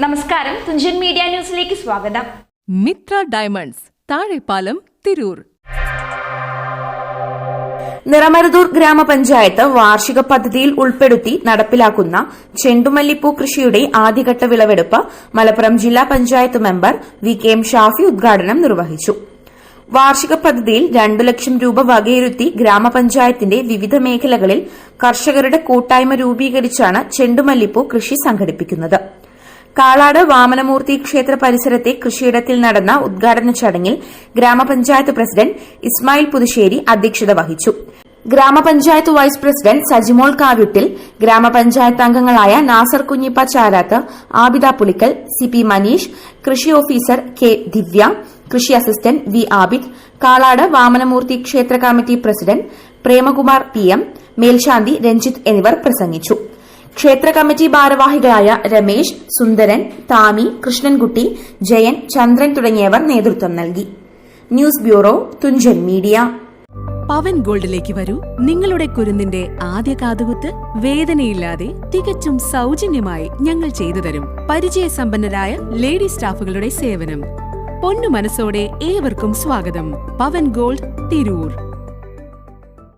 നമസ്കാരം. തുഞ്ചൻ മീഡിയ ന്യൂസിലേക്ക് സ്വാഗതം. മിത്ര ഡയമണ്ട്സ് താഴെപ്പാലം തിരൂർ. നിറമരുതൂർ ഗ്രാമപഞ്ചായത്ത് വാർഷിക പദ്ധതിയിൽ ഉൾപ്പെടുത്തി നടപ്പിലാക്കുന്ന ചെണ്ടുമല്ലിപ്പൂ കൃഷിയുടെ ആദ്യഘട്ട വിളവെടുപ്പ് മലപ്പുറം ജില്ലാ panchayat member V K M Shafi ഉദ്ഘാടനം നിർവഹിച്ചു. വാർഷിക പദ്ധതിയിൽ രണ്ടു ലക്ഷം രൂപ വകയിരുത്തി ഗ്രാമപഞ്ചായത്തിന്റെ വിവിധ മേഖലകളിൽ കർഷകരുടെ കൂട്ടായ്മ രൂപീകരിച്ചാണ് ചെണ്ടുമല്ലിപ്പൂ കൃഷി സംഘടിപ്പിക്കുന്നത്. കാളാട് വാമനമൂർത്തി ക്ഷേത്ര പരിസരത്തെ കൃഷിയിടത്തിൽ നടന്ന ഉദ്ഘാടന ചടങ്ങിൽ ഗ്രാമപഞ്ചായത്ത് പ്രസിഡന്റ് ഇസ്മായിൽ പുതുശ്ശേരി അധ്യക്ഷത വഹിച്ചു. ഗ്രാമപഞ്ചായത്ത് വൈസ് പ്രസിഡന്റ് സജിമോൾ കാവ്യുട്ടിൽ ഗ്രാമപഞ്ചായത്ത് അംഗങ്ങളായ നാസർ കുഞ്ഞിപ്പ ചാരാത്ത് ആബിദ പുളിക്കൽ സി പി മനീഷ് കൃഷി ഓഫീസർ കെ ദിവ്യ കൃഷി അസിസ്റ്റന്റ് വി ആബിദ് കാളാട് വാമനമൂർത്തി ക്ഷേത്ര committee president Premakumar P M മേൽശാന്തി രഞ്ജിത്ത് എന്നിവർ പ്രസംഗിച്ചു. ക്ഷേത്ര കമ്മിറ്റി ഭാരവാഹികളായ രമേശ് സുന്ദരൻ താമി കൃഷ്ണൻകുട്ടി ജയൻ ചന്ദ്രൻ തുടങ്ങിയവർ നേതൃത്വം നൽകി. News bureau Thunchan media. Pavan ഗോൾഡിലേക്ക് വരൂ. നിങ്ങളുടെ കുരുന്നിന്റെ ആദ്യ കാതുകുത്ത് വേദനയില്ലാതെ തികച്ചും സൗജന്യമായി ഞങ്ങൾ ചെയ്തു തരും. പരിചയസമ്പന്നരായ ലേഡി സ്റ്റാഫുകളുടെ സേവനം. പൊന്നു മനസ്സോടെ ഏവർക്കും സ്വാഗതം. പവൻ ഗോൾഡ് തിരൂർ.